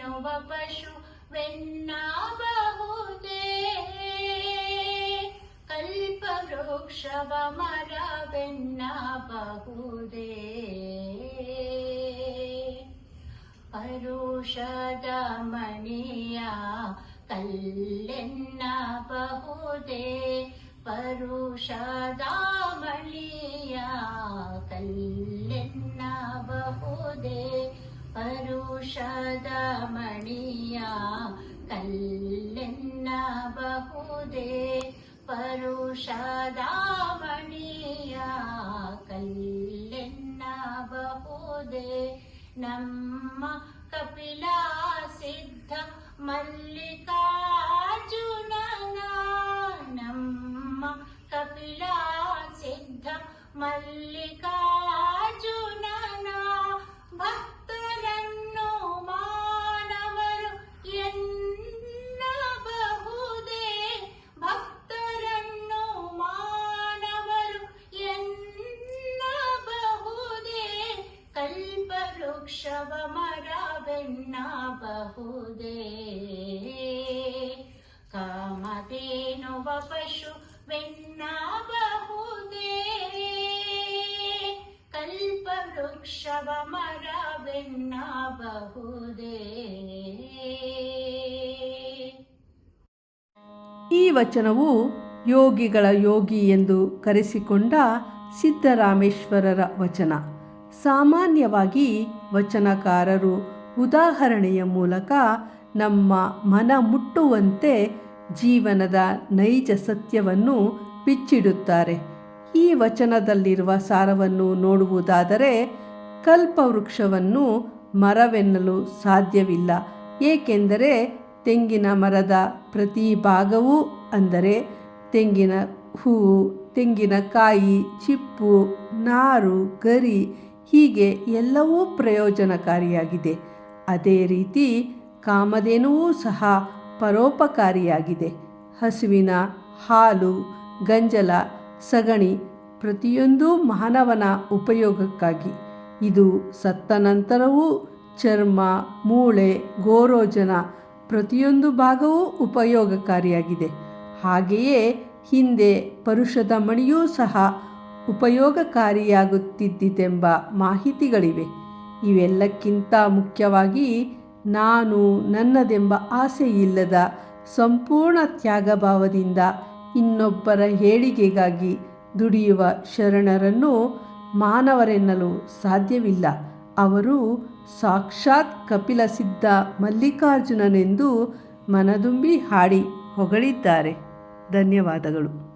ಪಶುವೆನ್ನಬಹುದೇ ಪಶು ವೆನ್ನಬಹುದೇ ಕಲ್ಪ ವೃಕ್ಷವ ಮರ ಮರವೆನ್ನಬಹುದೇ ಪರುಷದ ಮಣಿಯ ಕಲ್ಲೆನ್ನಬಹುದೇ ಪರುಷದ ಮಣಿಯ परुषदमणिया कल्लिन्न बहुदे परुषदामणिया कल्लिन्न बहुदे नम्म कपिला सिद्ध मल्लिकार्जुनना नम्म कपिला सिद्ध मल्लिका ಕಲ್ಪವೃಕ್ಷವ ಮರವೆನ್ನಬಹುದೇ ಕಾಮಧೇನುವ ವೃಕ್ಷವ ಕಲ್ಪವೃಕ್ಷವ ಬಹುದೇ ಈ ವಚನವು ಯೋಗಿಗಳ ಯೋಗಿ ಎಂದು ಕರೆಸಿಕೊಂಡ ಸಿದ್ದರಾಮೇಶ್ವರರ ವಚನ. ಸಾಮಾನ್ಯವಾಗಿ ವಚನಕಾರರು ಉದಾಹರಣೆಯ ಮೂಲಕ ನಮ್ಮ ಮನ ಮುಟ್ಟುವಂತೆ ಜೀವನದ ನೈಜ ಸತ್ಯವನ್ನು ಬಿಚ್ಚಿಡುತ್ತಾರೆ. ಈ ವಚನದಲ್ಲಿರುವ ಸಾರವನ್ನು ನೋಡುವುದಾದರೆ ಕಲ್ಪವೃಕ್ಷವನ್ನು ಮರವೆನ್ನಲು ಸಾಧ್ಯವಿಲ್ಲ. ಏಕೆಂದರೆ ತೆಂಗಿನ ಮರದ ಪ್ರತಿ ಭಾಗವೂ ಅಂದರೆ ತೆಂಗಿನ ಹೂವು ತೆಂಗಿನಕಾಯಿ ಚಿಪ್ಪು, ನಾರು, ಗರಿ ಹೀಗೆ ಎಲ್ಲವೂ ಪ್ರಯೋಜನಕಾರಿಯಾಗಿದೆ. ಅದೇ ರೀತಿ ಕಾಮಧೇನುವೂ ಸಹ ಪರೋಪಕಾರಿಯಾಗಿದೆ. ಹಸುವಿನ ಹಾಲು, ಗಂಜಲ, ಸಗಣಿ ಪ್ರತಿಯೊಂದೂ ಮಾನವನ ಉಪಯೋಗಕ್ಕಾಗಿ. ಇದು ಸತ್ತ ನಂತರವೂ ಚರ್ಮ, ಮೂಳೆ, ಗೋರೋಜನ ಪ್ರತಿಯೊಂದು ಭಾಗವೂ ಉಪಯೋಗಕಾರಿಯಾಗಿದೆ. ಹಾಗೆಯೇ ಹಿಂದೆ ಪರುಷದ ಮಣಿಯೂ ಸಹ ಉಪಯೋಗಕಾರಿಯಾಗುತ್ತಿದ್ದಿತೆಂಬ ಮಾಹಿತಿಗಳಿವೆ. ಇವೆಲ್ಲಕ್ಕಿಂತ ಮುಖ್ಯವಾಗಿ ನಾನು ನನ್ನದೆಂಬ ಆಸೆಯಿಲ್ಲದ ಸಂಪೂರ್ಣ ತ್ಯಾಗಭಾವದಿಂದ ಇನ್ನೊಬ್ಬರ ಏಳಿಗೆಗಾಗಿ ದುಡಿಯುವ ಶರಣರನ್ನು ಮಾನವರೆನ್ನಲು ಸಾಧ್ಯವಿಲ್ಲ. ಅವರು ಸಾಕ್ಷಾತ್ ಕಪಿಲ ಸಿದ್ಧ ಮಲ್ಲಿಕಾರ್ಜುನನೆಂದು ಮನದುಂಬಿ ಹಾಡಿ ಹೊಗಳಿದ್ದಾರೆ. ಧನ್ಯವಾದಗಳು.